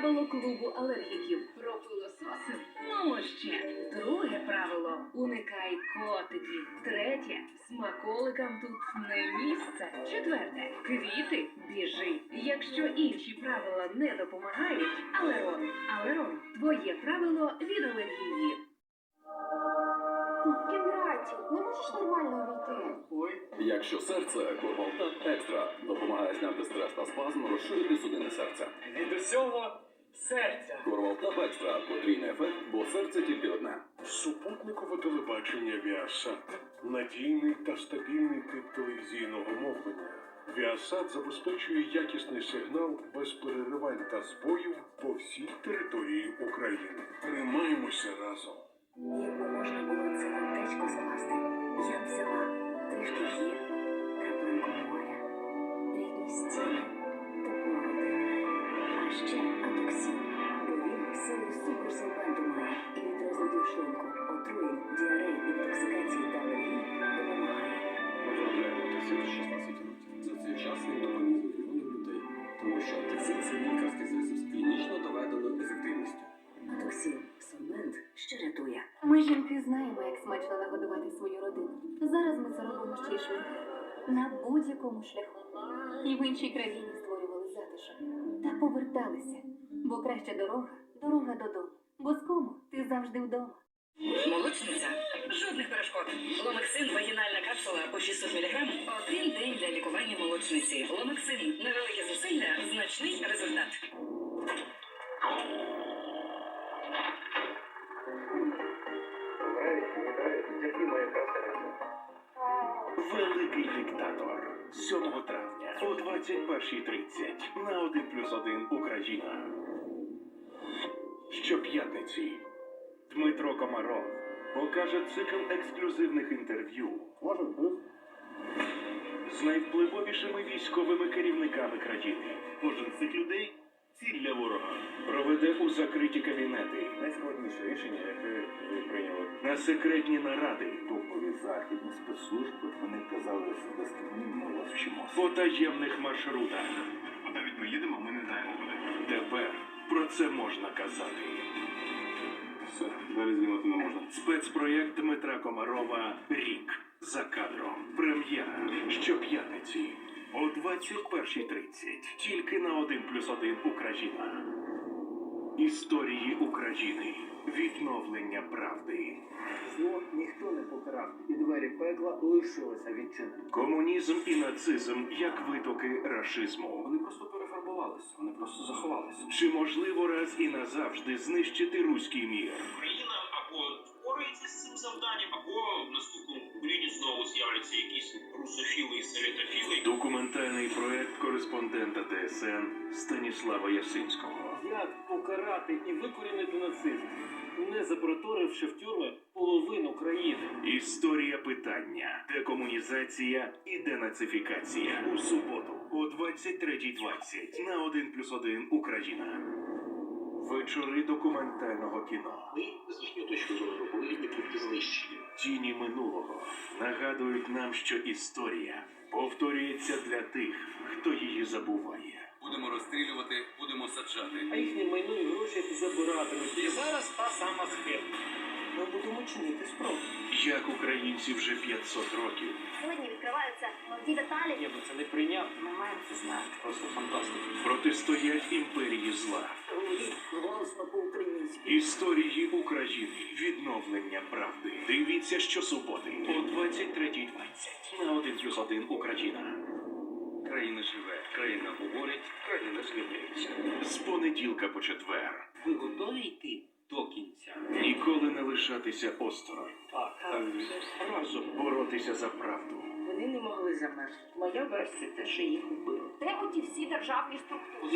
правило клубу алергіків. Пропилососив? Ну ще. Друге правило уникай котиків. Третє смаколикам тут не місце. Четверте квіти біжи. Якщо інші правила не допомагають, алерон, алерон, твоє правило від алергії. Кінраті, не можеш нормально війти? Ой, Якщо серце, Корвалтат Екстра допомагає зняти стрес та спазм, розширити судини серця. від усього серця. Корвалтат Екстра потрійний ефект, бо серце тільки одне. Супутникове телебачення Віасат надійний та стабільний тип телевізійного мовлення. Віасат забезпечує якісний сигнал без переривань та збоїв по всій території України. Тримаємося разом. Якби можна було це аптечку скласти, я б взяла трішки гір, краплинку моря, рідні стіни, засіб з клінічно доведеною ефективністю. Атоксин солвент, що рятує. Ми, жінки, знаємо, як смачно нагодувати свою родину. Зараз ми це робимо ще й швидко. На будь-якому шляху. І в іншій країні створювали затишок. Та поверталися. Бо краща дорога дорога додому. Бо з кому ти завжди вдома. Молочниця. Жодних перешкод. Ломексин вагінальна капсула по 600 мг. Один день для лікування молочниці. Ломексин. Невелике зусилля, значний результат. Великий диктатор 7 травня о 21.30 на 1 плюс 1 Україна. Щоп'ятниці Дмитро Комаров покаже цикл ексклюзивних інтерв'ю з найвпливовішими військовими керівниками країни. Кожен з цих людей ціль для ворога. Проведе у закриті кабінети. Найскладніше рішення, яке ви прийняли. На секретні наради топові західні спецслужби, вони казали, що без тобі ми вас вчимо. по таємних маршрутах. Навіть ми їдемо, ми не знаємо куди. Тепер про це можна казати. Далі знімати не можна. Спецпроєкт Дмитра Комарова Рік за кадром. Прем'єра щоп'ятниці о 21.30. Тільки на 1 плюс 1 Україна. Історії України. Відновлення правди. Зло ніхто не покарав, і двері пекла лишилися відчинені. Комунізм і нацизм як витоки рашизму. Вони просто перефарбувалися, вони просто заховалися. Чи можливо раз і назавжди знищити руський мір? Цим завданням, або в наступному поколінні знову з'являться якісь русофіли і советофіли. Документальний проект кореспондента ТСН Станіслава Ясинського. Як покарати і викорінити нацизм, не запроторивши в тюрми половину країни? Історія питання, декомунізація і денацифікація у суботу о 23.20 на 1 плюс 1 Україна. Вечори документального кіно. Ми з їхньої точки зору були такі знищені. Тіні минулого нагадують нам, що історія повторюється для тих, хто її забуває. Будемо розстрілювати, будемо саджати. А їхнє майно і гроші забиратимуть. І зараз та сама схема. Ми будемо чинити спробу. Як українці вже 500 років Сьогодні відкриваються нові деталі. Ні, ну це не прийняв. Ми маємо це знати. Просто фантастика. протистоять імперії зла. Історії України. Відновлення правди. Дивіться щосуботи о 23.20 на 1 плюс 1 Україна. Країна живе, країна говорить, країна змінюється. З понеділка по четвер. Ви готові йти до кінця? Ніколи не лишатися осторонь. Так. Разом боротися за правду. Вони не могли замерзнути. Моя версія те, що їх убили. Де оті всі державні структури?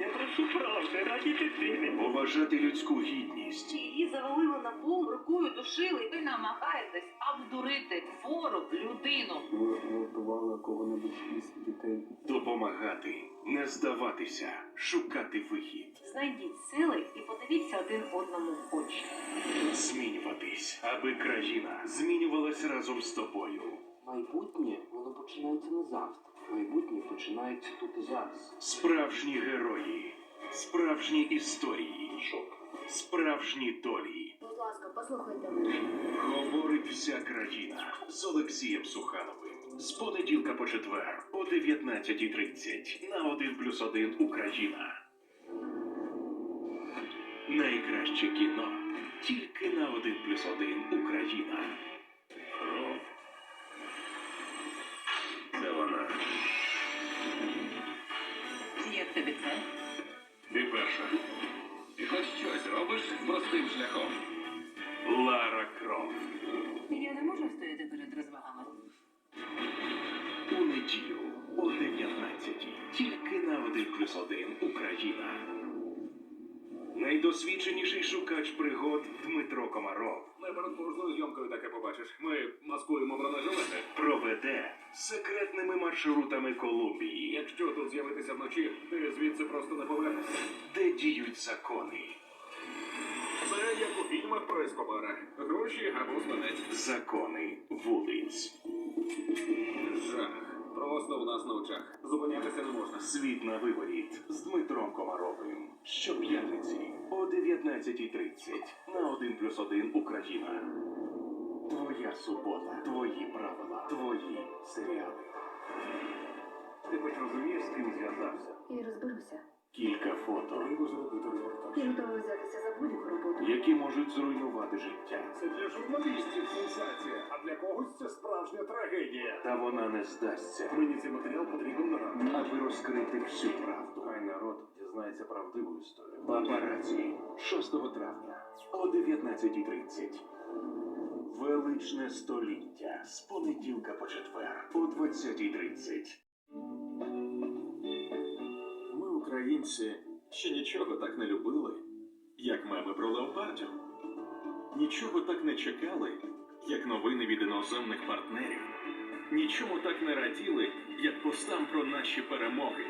Я прошу правди, раді дитини. Поважати людську гідність. Її завалили на пол, рукою душили. Ви намагаєтесь обдурити хвору людину. Ви готували кого-небудь із дітей. Допомагати, не здаватися, шукати вихід, Знайдіть сили і подивіться один одному в очі. змінюватись, аби країна змінювалась разом з тобою. Майбутнє, воно починається не завтра. Майбутнє починається тут і зараз. Справжні герої Справжні історії. Справжні долі. Будь ласка, послухайте мене. Говорить вся країна з Олексієм Сухановим. З понеділка по четвер о 19.30 на 1 плюс 1 Україна. Найкраще кіно тільки на 1 плюс 1 Україна. Перша. Ти хоч щось робиш простим шляхом. Лара Крофт. Я не можу стояти перед розвагами. У неділю о 19 тільки на 1 плюс 1 Україна. Найдосвідченіший шукач пригод Дмитро Комаров Перед кожною зйомкою таке побачиш. Ми маскуємо бронежилети. проведе секретними маршрутами Колумбії, Якщо тут з'явитися вночі, ти звідси просто не повернешся. де діють закони. Це як у фільмах про Ескобара. Гроші або сманець. Закони вулиць. Просто у нас на очах. Зупинятися не можна. Світ на виворіт з Дмитром Комаровим. Щоп'ятниці о 19.30 на 1 плюс 1 Україна. Твоя субота, твої правила, твої серіали. Ти хоч розумієш, з ким зв'язався? І розберуся. Кілька фото, Треба зробити репортаж. Я готова взятися за будь-яку роботу. які можуть зруйнувати життя. Це для журналістів сенсація, а для когось це справжня трагедія. Та вона не здасться, Мені цей матеріал потрібен на ранок. аби розкрити всю правду. Хай народ дізнається правдиву історію. Папараці 6 травня о 19.30. Величне століття з понеділка по четвер о 20.30. українці, ще нічого так не любили, як меми про леопардів. Нічого так не чекали, як новини від іноземних партнерів. Нічому так не раділи, як постам про наші перемоги.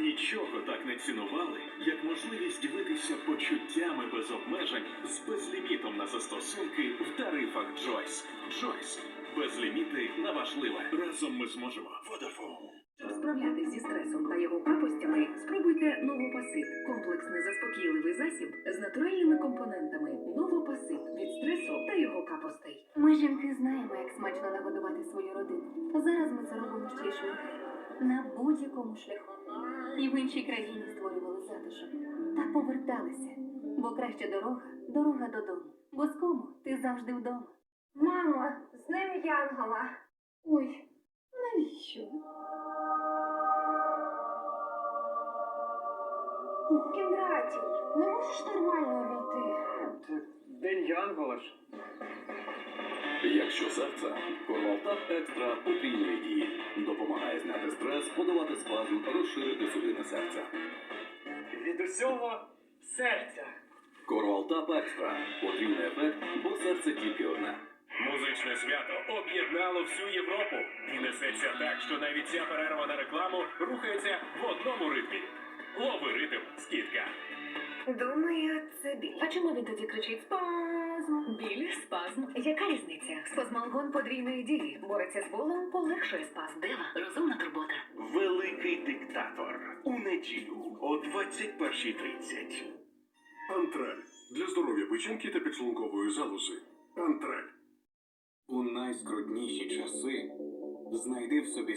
Нічого так не цінували, як можливість ділитися почуттями без обмежень з безлімітом на застосунки в тарифах Джойс. Джойс. Безліміти на важливе. Разом ми зможемо. Vodafone. Щоб справлятися зі стресом та його капостями, спробуйте Новопасит – комплексний заспокійливий засіб з натуральними компонентами. Новопасит від стресу та його капостей. Ми, жінки, знаємо, як смачно нагодувати свою родину. Зараз ми це робимо ще швидко. На будь-якому шляху. І в іншій країні створювали затишок. Та поверталися. Бо краща дорога дорога додому. Бо з кому ти завжди вдома. Мамо, з ним Янгола. Ой, навіщо? Кіндратів, не можеш нормально обійти? День Янгола ж. Якщо серце, Корвалтап Екстра потрійної дії. Допомагає зняти стрес, подолати спазм, розширити судини серця. Від усього серця. Корвалтап Екстра. Потрійний ефект, бо серце тільки одне. Музичне свято об'єднало всю Європу і несеться так, що навіть ця перерва на рекламу рухається в одному ритмі. Лови ритм, скидка. Думаю, це біль. А чому він тоді кричить спазм? Біль, спазм. Яка різниця? Спазмалгон подвійної дії. Бореться з болем, полегшує спазм. Дева, розумна турбота. Великий диктатор у неділю о 21.30. Антраль. Для здоров'я печінки та підшлункової залози. Антраль. У найскрутніші часи знайди в собі